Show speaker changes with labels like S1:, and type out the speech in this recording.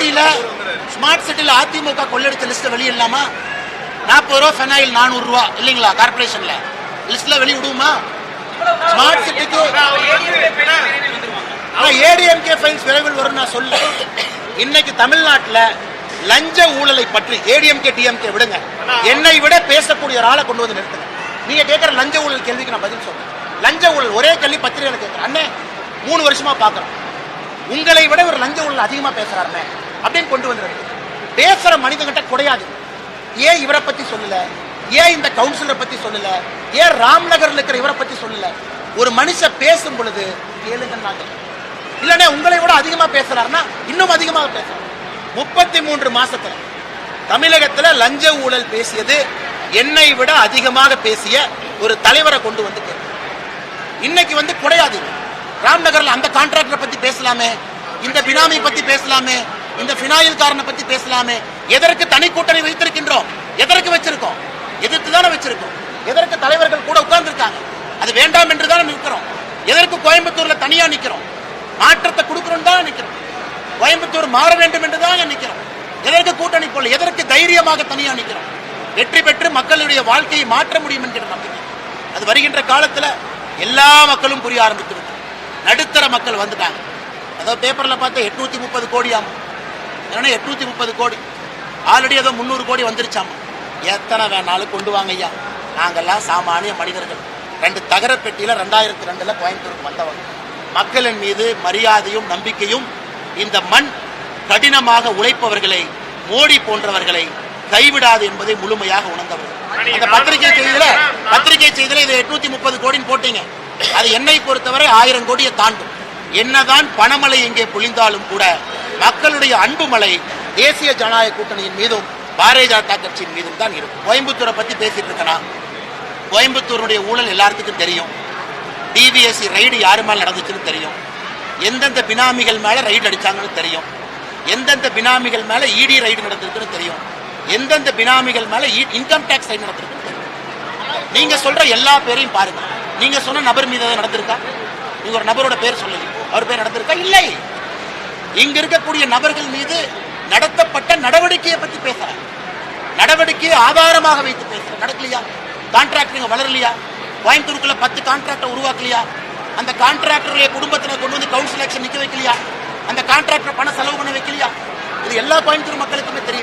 S1: சிட்டில ஸ்மார்ட் சிட்டியில அதிமுக கொள்ளடிச்ச லிஸ்ட் வெளியிடலாமா? நாற்பது ரூபா ஃபெனாயில் நானூறு ரூபா இல்லைங்களா கார்பரேஷன்ல லிஸ்ட்ல வெளிய விடுமா ஸ்மார்ட் சிட்டிக்கு ஏடிஎம்கே ஃபைல்ஸ் விரைவில் வரும் நான் சொல்ல இன்னைக்கு தமிழ்நாட்டில் லஞ்ச ஊழலை பற்றி ஏடிஎம்கே டிஎம்கே விடுங்க. என்னை விட பேசக்கூடிய ஒரு ஆளை கொண்டு வந்து நிறுத்துங்க. நீங்க கேட்கிற லஞ்ச ஊழல் கேள்விக்கு நான் பதில் சொல்றேன். லஞ்ச ஊழல் ஒரே கேள்வி பத்திரிகையில கேட்கிறேன் அண்ணே மூணு வருஷமா பார்க்கறோம். உங்களை விட ஒரு லஞ்ச ஊழல் அதிகமா பேசுறாருண்ணே. அப்படின்னு கொண்டு வந்துருக்கு பேசுற மனிதங்கிட்ட குறையாது ஏன் இவரை பத்தி சொல்லல? ஏன் இந்த கவுன்சிலரை பத்தி சொல்லல? ஏன் ராம்நகர்ல இருக்கிற இவரை பத்தி சொல்லல? ஒரு மனுஷன் பேசும் பொழுது கேளுங்கன்னாங்க நாங்கள் உங்களை விட அதிகமா பேசுறாருன்னா இன்னும் அதிகமாக பேசுறாரு. முப்பத்தி மூன்று மாசத்துல தமிழகத்துல லஞ்ச ஊழல் பேசியது என்னை விட அதிகமாக பேசிய ஒரு தலைவரை கொண்டு வந்து இன்னைக்கு வந்து குறையாது ராம்நகர்ல அந்த கான்ட்ராக்டரை பத்தி பேசலாமே இந்த பினாமி பத்தி பேசலாமே இந்த பினாயில் காரனை பத்தி பேசலாமே. எதற்கு தனி கூட்டணி வைத்திருக்கின்றோம்? எதற்கு வச்சிருக்கோம்? எதிர்த்து தானே வச்சிருக்கோம். எதற்கு தலைவர்கள் கூட உட்கார்ந்துருக்காங்க? அது வேண்டாம் என்று தானே நிற்கிறோம். எதற்கு கோயம்புத்தூர்ல தனியா நிற்கிறோம்? மாற்றத்தை கொடுக்கணும் தான் நிக்கிறோம் கோயம்புத்தூர் மாற வேண்டும் என்று தான் நிற்கிறோம். எதற்கு கூட்டணி போல எதற்கு தைரியமாக தனியா நிற்கிறோம்? வெற்றி பெற்று மக்களுடைய வாழ்க்கையை மாற்ற முடியும் என்கிற நம்பிக்கை. அது வருகின்ற காலத்துல எல்லா மக்களும் புரிய ஆரம்பித்து நடுத்தர மக்கள் வந்துட்டாங்க. அதாவது பேப்பர்ல பார்த்தா எட்நூத்தி முப்பது கோடியாகும் ஏன்னா எட்நூத்தி முப்பது கோடி. ஆல்ரெடி ஏதோ முந்நூறு கோடி வந்துருச்சாமா? எத்தனை வேணாலும் கொண்டு வாங்க ஐயா. நாங்கெல்லாம் சாமானிய மனிதர்கள். ரெண்டு தகர பெட்டியில ரெண்டாயிரத்தி ரெண்டுல கோயம்புத்தூருக்கு வந்தவங்க. மக்களின் மீது மரியாதையும் நம்பிக்கையும் இந்த மண் கடினமாக உழைப்பவர்களை மோடி போன்றவர்களை கைவிடாது என்பதை முழுமையாக உணர்ந்தவர்கள். அந்த பத்திரிகை செய்தியில பத்திரிகை செய்தியில இது எட்நூத்தி முப்பது கோடின்னு போட்டீங்க. அது என்னை பொறுத்தவரை ஆயிரம் கோடியை தாண்டும். என்னதான் பணமழை இங்கே பொழிந்தாலும் கூட மக்களுடைய அன்பு மலை தேசிய ஜனநாயக கூட்டணியின் மீதும் பாரதிய ஜனதா கட்சியின் மீதும் தான் இருக்கும். கோயம்புத்தூரை பத்தி பேசிட்டு இருக்கனா? கோயம்புத்தூருடைய ஊழல் எல்லாத்துக்கும் தெரியும். டிவிஎஸ்சி ரைடு யாரு மேல நடந்துச்சுன்னு தெரியும். எந்தெந்த பினாமிகள் மேல ரைடு அடிச்சாங்கன்னு தெரியும். எந்தெந்த பினாமிகள் மேல இடி ரைடு நடந்திருக்குன்னு தெரியும். எந்தெந்த பினாமிகள் மேல இன்கம் டேக்ஸ் ரைடு நடந்திருக்குன்னு தெரியும். நீங்க சொல்ற எல்லா பேரையும் பாருங்க. நீங்க சொன்ன நபர் மீது நடந்திருக்கா? நீங்க ஒரு நபரோட பேர் சொல்லல அவர் பேர் நடந்திருக்கா? இல்லை. இங்க இருக்கக்கூடிய நபர்கள் மீது நடத்தப்பட்ட நடவடிக்கையை பத்தி பேசுறாங்க நடவடிக்கையை ஆதாரமாக வைத்து பேசுற நடக்கலையா? கான்ட்ராக்ட் நீங்க வளரலையா? கோயம்புத்தூருக்குள்ள பத்து கான்ட்ராக்டர் உருவாக்கலையா? அந்த கான்ட்ராக்டருடைய குடும்பத்தினர் கொண்டு வந்து கவுன்சில் ஆக்ஷன் நிக்க வைக்கலையா? அந்த கான்ட்ராக்டர் பண செலவு பண்ண வைக்கலையா? இது எல்லா கோயம்புத்தூர் மக்களுக்குமே தெரியும்.